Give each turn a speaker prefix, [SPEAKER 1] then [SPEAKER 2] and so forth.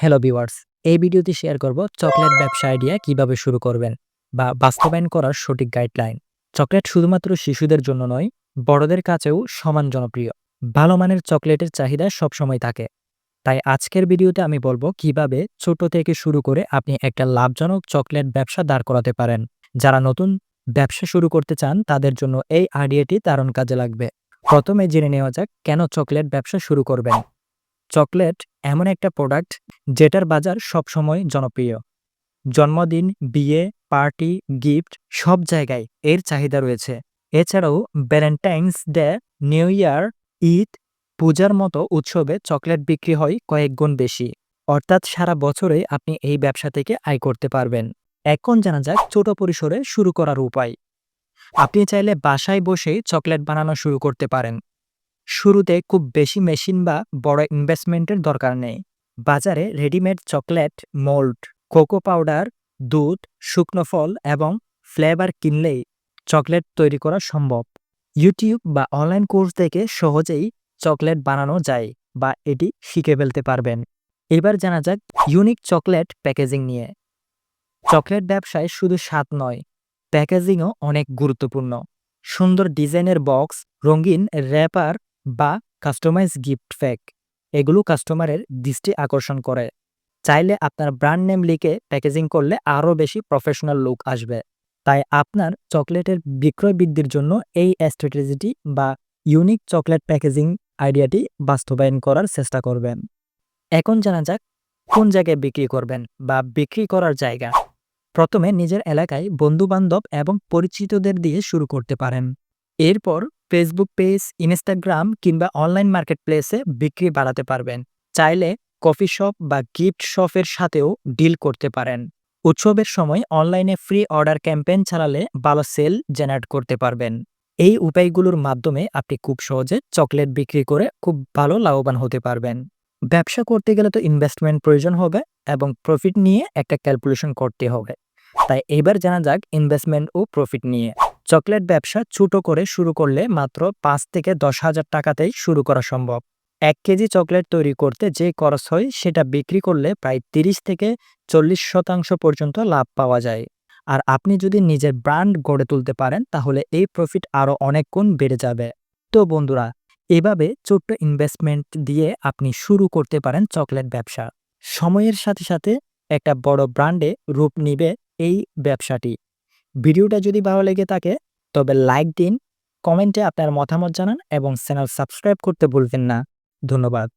[SPEAKER 1] Hello viewers এই ভিডিওতে share করব চকলেট ব্যবসা আইডিয়া কীভাবে শুরু করবেন বা বাস্তবায়ন করার সঠিক গাইডলাইন চকলেট শুধুমাত্র শিশুদের জন্য নয়, বড়দের কাছেও সমান জনপ্রিয়। ভালো মানের চকলেটের চাহিদা সবসময় থাকে। তাই আজকের ভিডিওতে আমি বলব কীভাবে ছোট থেকে শুরু করে আপনি একটা লাভজনক চকলেট ব্যবসা দাঁড় করাতে পারেন। যারা নতুন ব্যবসা শুরু করতে চান, তাদের জন্য এই আইডিয়াটি দারুণ কাজে লাগবে। প্রথমে জেনে নেওয়া যাক কেন চকলেট ব্যবসা শুরু করবেন। চকলেট এমন একটা প্রোডাক্ট যেটার বাজার সবসময় জনপ্রিয়। জন্মদিন, বিয়ে, পার্টি, গিফট সব জায়গায় এর চাহিদা রয়েছে। এছাড়াও Valentine's day, new year, Eid, পূজার মতো উৎসবে চকলেট বিক্রি হয় কয়েক গুণ বেশি। অর্থাৎ সারা বছরে আপনি এই ব্যবসা থেকে আয় করতে পারবেন। এখন জানা যাক ছোট পরিসরে শুরু করার উপায়। আপনি চাইলে বাসায় বসেই চকলেট বানানো শুরু করতে পারেন। শুরুতে খুব বেশি মেশিন বা বড় ইনভেস্টমেন্টের দরকার নেই। বাজারে readymade chocolate, mould, cocoa powder, দুধ, শুকনো ফল এবং ফ্লেভার কিনলেই চকলেট তৈরি করা সম্ভব। ইউটিউব বা অনলাইন কোর্স থেকে সহজেই চকলেট বানানো যায় বা এটি শিখে ফেলতে পারবেন। এবার জানা যাক ইউনিক চকলেট প্যাকেজিং নিয়ে। চকলেট ব্যবসায় শুধু স্বাদ নয়, প্যাকেজিংও অনেক গুরুত্বপূর্ণ। সুন্দর ডিজাইনের বক্স, রঙিন র্যাপার বা কাস্টমাইজ গিফট প্যাক এগুলো কাস্টমারের দৃষ্টি আকর্ষণ করে। চাইলে আপনার ব্র্যান্ড নেম লিখে প্যাকেজিং করলে আরও বেশি প্রফেশনাল লুক আসবে। তাই আপনার চকলেটের বিক্রয় বৃদ্ধির জন্য এই স্ট্র্যাটেজিটি বা ইউনিক চকলেট প্যাকেজিং আইডিয়াটি বাস্তবায়ন করার চেষ্টা করবেন। এখন জানা যাক কোন জায়গায় বিক্রি করবেন বা বিক্রি করার জায়গা। প্রথমে নিজের এলাকায় বন্ধুবান্ধব এবং পরিচিতদের দিয়ে শুরু করতে পারেন। এরপর ফেসবুক পেজ ইনস্টাগ্রাম কিংবা অনলাইন মার্কেট প্লেসে বিক্রি বাড়াতে পারবেন। চাইলে কফি শপ বা গিফট শপের সাথেও ডিল করতে পারেন। উৎসবের সময় অনলাইনে ফ্রি অর্ডার ক্যাম্পেইন চালালে ভালো সেল জেনারেট করতে পারবেন। এই উপায়গুলোর মাধ্যমে আপনি খুব সহজে চকলেট বিক্রি করে খুব ভালো লাভবান হতে পারবেন। ব্যবসা করতে গেলে তো ইনভেস্টমেন্ট প্রয়োজন হবে এবং প্রফিট নিয়ে একটা ক্যালকুলেশন করতে হবে। তাই এবার জানা যাক ইনভেস্টমেন্ট ও প্রফিট নিয়ে। চকলেট ব্যবসা ছোট করে শুরু করলে মাত্র পাঁচ থেকে দশ হাজার টাকাতেই শুরু করা সম্ভব। এক কেজি চকলেট তৈরি করতে যে খরচ হয়, সেটা বিক্রি করলে প্রায় তিরিশ থেকে চল্লিশ শতাংশ পর্যন্ত লাভ পাওয়া যায়। আর আপনি যদি নিজের ব্র্যান্ড গড়ে তুলতে পারেন, তাহলে এই প্রফিট আরও অনেক গুণ বেড়ে যাবে। তো বন্ধুরা, এভাবে ছোট্ট ইনভেস্টমেন্ট দিয়ে আপনি শুরু করতে পারেন চকলেট ব্যবসা। সময়ের সাথে সাথে একটা বড় ব্র্যান্ডে রূপ নিবে এই ব্যবসাটি। ভিডিওটা যদি ভালো লেগে থাকে, তবে লাইক দিন কমেন্টে আপনার মতামত জানান এবং চ্যানেল সাবস্ক্রাইব করতে ভুলবেন না। ধন্যবাদ।